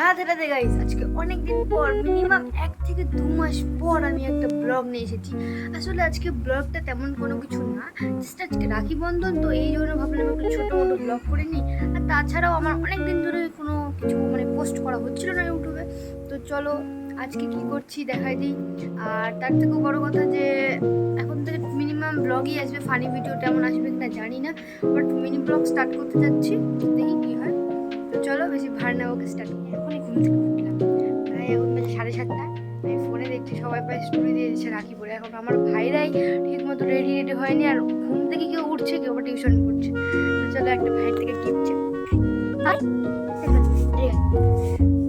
Radhe Radhe guys আজকে অনেকদিন পর মিনিমাম এক থেকে দু মাস পর আমি একটা ব্লগ নিয়ে এসেছি। আসলে আজকে ব্লগটা তেমন কোনো কিছু না জাস্ট আজকে রাখি বন্ধন, তো এই জন্য ভাবলাম একটু ছোটো মোটো ব্লগ করে নিই। আর তাছাড়াও আমার অনেক দিন ধরে কোনো কিছু মানে পোস্ট করা হচ্ছিল না ইউটিউবে তো চলো, আজকে কি করছি দেখাই দিই। আর তার থেকেও বড় কথা যে, এখন থেকে মিনিমাম ব্লগই আসবে। ফানি ভিডিও তেমন আসবে কিনা জানি না বাট মিনি ব্লগ স্টার্ট করতে যাচ্ছি। দেখি চলো বেশি ভার না ওকে স্টার্ট এখনই ঘুম থেকে উঠলাম। প্রায় এখন বাজে সাড়ে সাতটা। আমি ফোনে দেখছি সবাই প্রায় স্টোরি দিয়ে দিচ্ছে রাখি পরে এখন আমার ভাইরাই ঠিক মতো রেডি রেডি হয়নি আর ঘুম থেকে কেউ উঠছে কেউ আবার টিউশন করছে। তো চলো একটা ভাইয়ের থেকে গিফট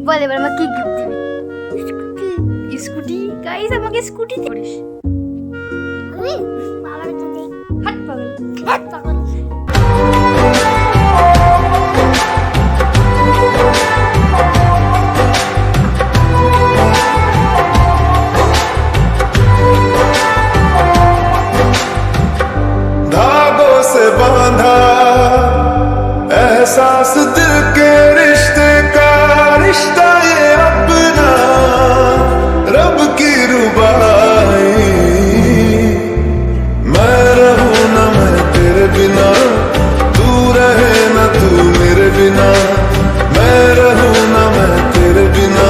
বল এবার আমার কি গিফট দিবি? Scooty scooty? গাইস আমাকে স্কুটি করিস। আমি বাবার হাত পাগল হাত পাগল की रुबाई मैं रहूं ना मैं तेरे बिना तू रहे ना तू मेरे बिना मैं रहूं ना मैं तेरे बिना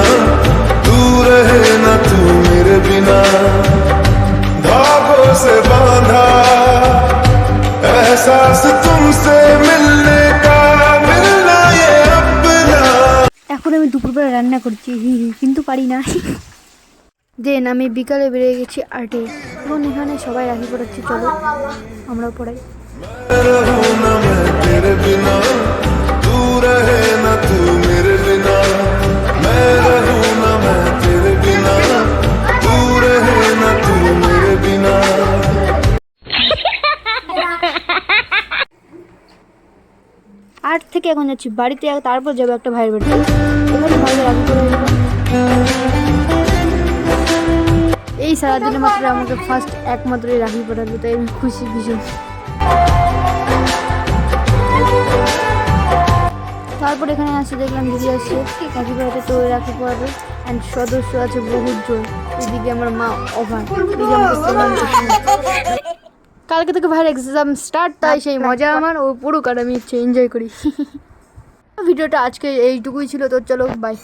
तू रहे ना तू मेरे बिना धागों से बांधा एहसास तुमसे मिलने का मिलना ये अपना এখন আমি দুপুরবেলা রান্না করছি হি হি, কিন্তু পারি না দেন, আমি বিকালে বেরিয়ে গেছি আর্টে এবং এখানে সবাই রাখি পড়াচ্ছি, চলো আমরাও পড়াই। আর্ট থেকে এখন যাচ্ছি, বাড়িতে তারপর যাব একটা ভাইয়ের বাড়িতে। ভাইয়ের রাখি করে সারাদিনে মাত্র আমাকে ফার্স্ট একমাত্রই রাখি পড়ালো তাই আমি খুশি ভীষণ। তারপর এখানে আসে দেখলাম দিদি আসছে, রাখি পড়াতে তো রাখি পড়াবে অ্যান্ড সদস্য আছে বহুত জন। এদিকে আমার মা অভার কালকে থেকে ভাইয়ের এক্সাম স্টার্ট তাই সেই মজা আমার। ও পড়ুক আর আমি এনজয় করি। ভিডিওটা আজকে এইটুকুই ছিল, তো চলো বাই